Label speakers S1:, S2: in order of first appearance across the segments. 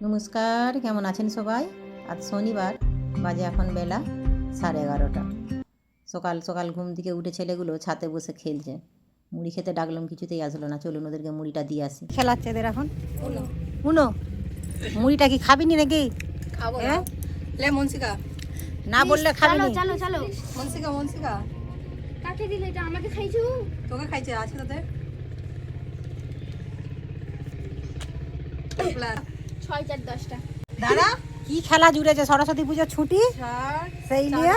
S1: নমস্কার কেমন আছেন সবাই? আজ শনিবার বাজে এখন বেলা সাড়ে এগারোটা। সকাল সকাল ঘুম থেকে উঠে ছেলেগুলো ছাতে বসে খেলছে। মুড়ি খেতে ডাকলাম কিছুতেই আসলো না। চলুন ওদেরকে মুড়িটা দিয়ে আসি। খেলাচ্ছে এদের এখন। উনো। মুড়িটা কি খাবি নি নাকি?
S2: খাব
S1: হ্যাঁ?
S2: লে মনসিকা।
S1: না বললে খাবি
S3: চলো
S1: নি।
S3: চলো চলো।
S2: মনসিকা মনসিকা।
S3: কাকে দিলে এটা? আমাকে খাইছো?
S2: তোকে খাইছে আছে তোতে
S3: ছয় চার দশটা।
S2: দাঁড়া
S1: কি খেলা জুড়েছে? সরস্বতী পুজোর ছুটি? সেই নিয়ে?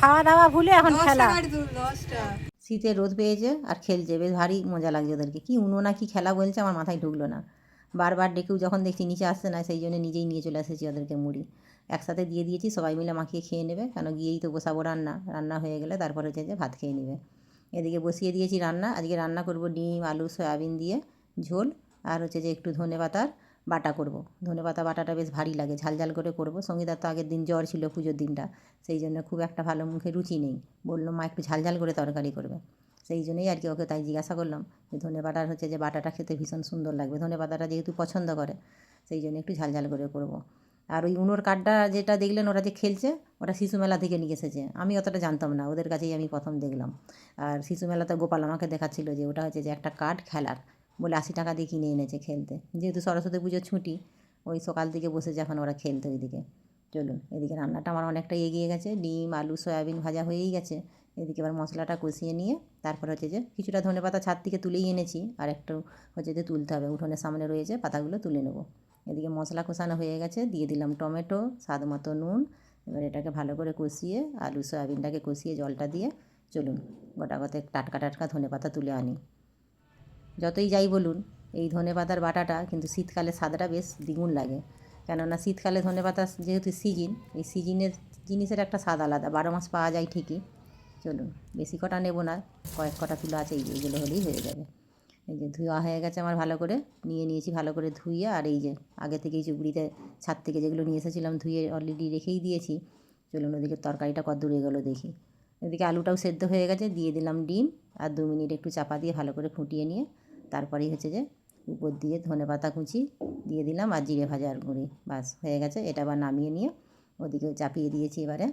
S1: খাওয়া দাওয়া ভুলে এখন খেলা। শীতে রোদ পেয়েছে আর খেলছে বেশ ভারী মজা লাগছে ওদেরকে। কি উনো না কি খেলা বলছে আমার মাথায় ঢুকলো না। বারবার ডেকেও যখন দেখছি নিচে আসছে না সেই জন্য নিজেই নিয়ে চলে এসেছি ওদেরকে মুড়ি। একসাথে দিয়ে দিয়েছি সবাই মিলে মাখিয়ে খেয়ে নেবে। কেন গিয়েই তো বসাবো রান্না। রান্না হয়ে গেলে তারপর হচ্ছে যে ভাত খেয়ে নেবে। এদিকে বসিয়ে দিয়েছি রান্না। আজকে রান্না করব ডিম আলু সয়াবিন দিয়ে ঝোল আর হচ্ছে যে একটু ধনে পাতার বাটা করব। ধনে পাতা বাটাটা বেশ ভারী লাগে, ঝাল ঝাল করে করব। সঙ্গীতার তো আগের দিন জ্বর ছিল পুজোর দিনটা, সেই জন্য খুব একটা ভালো মুখে রুচি নেই। বলল, মা, একটু ঝাল ঝাল করে তরকারি করবে। সেই জন্যই আর কি ওকে তাই জিজ্ঞাসা করলাম যে ধনে পাতার হচ্ছে যে বাটাটা খেতে ভীষণ সুন্দর লাগবে ধনে পাতাটা যেহেতু পছন্দ করে, সেই জন্য একটু ঝাল ঝাল করে করব। আর ওই উনোর কাঠটা যেটা দেখলেন ওরা যে খেলছে, ওটা শিশু মেলা থেকে নিয়ে এসেছে। আমি অতটা জানতাম না, ওদের কাছেই আমি প্রথম দেখলাম। আর শিশু মেলাতে গোপাল আমাকে দেখাচ্ছিল যে, ওটা হচ্ছে যে একটা কাঠ খেলার। বলে আশি টাকা দিয়ে কিনে এনেছে খেলতে। যেহেতু সরস্বতী পুজোর ছুটি, ওই সকাল থেকে বসেছে এখন ওরা খেলতে ওইদিকে। চলুন, এদিকে রান্নাটা আমার অনেকটা এগিয়ে গেছে। ডিম, আলু, সয়াবিন ভাজা হয়েই গেছে। এদিকে এবার মশলাটা কষিয়ে নিয়ে তারপর হচ্ছে যে কিছুটা ধনে পাতা ছাদ থেকে তুলেই এনেছি। আর একটু হচ্ছে যে তুলতে হবে, উঠোনের সামনে রয়েছে, পাতাগুলো তুলে নেব। এদিকে মশলা কষানো হয়ে গেছে, দিয়ে দিলাম টমেটো, স্বাদ মতো নুন। এবার এটাকে ভালো করে কষিয়ে আলু, সয়াবিনটাকে কষিয়ে জলটা দিয়ে চলুন, গোটা গোটা টাটকা টাটকা ধনে পাতা তুলে আনি। যতই যাই বলুন, এই ধনে পাতার বাটাটা কিন্তু শীতকালে স্বাদটা বেশ দ্বিগুণ লাগে। কেননা শীতকালে ধনে পাতা যেহেতু সিজিন এই সিজনের জিনিসের একটা স্বাদ আলাদা, বারো মাস পাওয়া যায় ঠিকই। চলুন, বেশি কটা নেব না, কয়েক কটা তুলো আছে এইগুলো হলেই হয়ে যাবে। এই যে ধোয়া হয়ে গেছে আমার ভালো করে, নিয়ে নিয়েছি ভালো করে ধুইয়ে আর এই যে আগে থেকেই চুবড়িতে ছাদ থেকে যেগুলো নিয়ে এসেছিলাম ধুয়ে অলরেডি রেখেই দিয়েছি। চলুন, ওদিকে তরকারিটা কত দূর এগোলো দেখি। এদিকে আলুটাও সেদ্ধ হয়ে গেছে, দিয়ে দিলাম ডিম, আর দু মিনিট একটু চাপা দিয়ে ভালো করে ফুটিয়ে নিয়ে তারপরেই হচ্ছে যে উপর দিয়ে ধনে পাতা কুচি দিয়ে দিলাম আর জিরে ভাজার গুঁড়ি, বাস হয়ে গেছে। এটা আবার নামিয়ে নিয়ে ওদিকে চাপিয়ে দিয়েছি এবারে।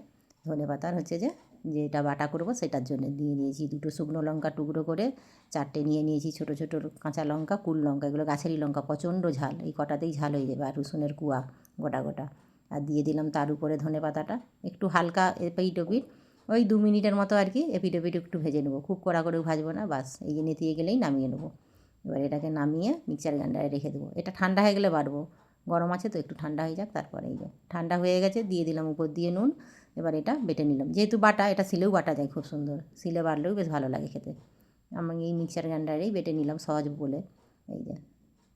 S1: ধনে পাতার হচ্ছে যে, যেটা বাটা করব সেটার জন্য দিয়ে দিয়েছি। দুটো শুকনো লঙ্কা টুকরো করে চারটে নিয়ে নিয়েছি, ছোটো ছোটো কাঁচা লঙ্কা, কুল লঙ্কা, এগুলো গাছেরই লঙ্কা, প্রচণ্ড ঝাল। এই কটাতেই ঝাল হয়ে যাবে, আর রসুনের কুয়া গোটা গোটা। আর দিয়ে দিলাম তার উপরে ধনে পাতাটা। একটু হালকা এপিট ওপিট, ওই দু মিনিটের মতো আর কি এপিট ওপিট একটু ভেজে নেব। খুব কড়া করেও ভাজবো না, বাস এই যে নেতিয়ে গেলেই নামিয়ে নেব। এবার এটাকে নামিয়ে মিক্সার গ্রাইন্ডারে রেখে দেবো। এটা ঠান্ডা হয়ে গেলে বাড়বো। গরম আছে তো একটু ঠান্ডা হয়ে যাক, তারপরে এই যে ঠান্ডা হয়ে গেছে, দিয়ে দিলাম উপর দিয়ে নুন। এবার এটা বেটে নিলাম। যেহেতু বাটা, এটা সিলেও বাটা যায় খুব সুন্দর। সিলে বাড়লেও বেশ ভালো লাগে খেতে। আমি এই মিক্সার গ্রাইন্ডারেই বেটে নিলাম সহজ বলে। এই যে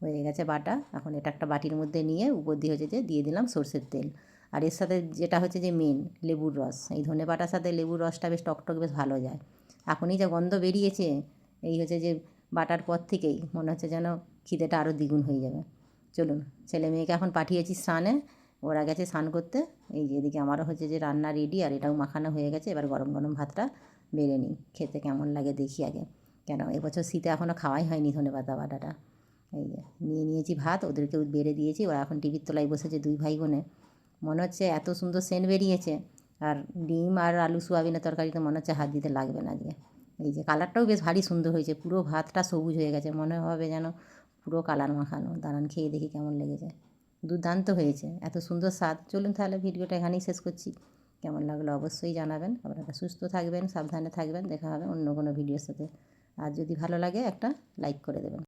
S1: হয়ে গেছে বাটা। এখন এটা একটা বাটির মধ্যে নিয়ে উপর দিয়ে হচ্ছে যে দিয়ে দিলাম সর্ষের তেল। আর এর সাথে যেটা হচ্ছে যে মেন লেবুর রস। এই ধনে বাটার সাথে লেবুর রসটা বেশ টকটক বেশ ভালো যায়। এখনই যা গন্ধ বেরিয়েছে, এই হচ্ছে যে বাটার পর থেকেই মনে হচ্ছে যেন খিদেটা আরও দ্বিগুণ হয়ে যাবে। চলুন, ছেলে মেয়েকে এখন পাঠিয়েছি স্নানে। ওরা গেছে স্নান করতে। এই যে এদিকে আমারও হচ্ছে যে রান্না রেডি আর এটাও মাখানো হয়ে গেছে। এবার গরম গরম ভাতটা বেড়ে নিই। খেতে কেমন লাগে দেখি আগে। কেন? এবছর শীতে এখনও খাওয়াই হয়নি ধনে পাতা বাটাটা। এই যে, নিয়ে নিয়েছি ভাত, ওদেরকেও বেড়ে দিয়েছি। ওরা এখন টিভির তলায় বসেছে দুই ভাই বোনে মনে হচ্ছে এত সুন্দর সেন্ট বেরিয়েছে। আর ডিম আর আলু সোয়াবিনের তরকারিতে মনে হচ্ছে হাত দিতে লাগবে না আজকে। এই যে কালারটাও বেশ ভারী সুন্দর হয়েছে, পুরো ভাতটা সবুজ হয়ে গেছে, মনে হবে যেন পুরো কালার মাখানো। দাঁড়ান, খেয়ে দেখি কেমন লেগেছে। দুর্দান্ত হয়েছে, এত সুন্দর স্বাদ। চলুন তাহলে ভিডিওটা এখানেই শেষ করছি। কেমন লাগল অবশ্যই জানাবেন। আপনারা সুস্থ থাকবেন, সাবধানে থাকবেন। দেখা হবে অন্য কোনো ভিডিওর সাথে। আর যদি ভালো লাগে একটা লাইক করে দেবেন।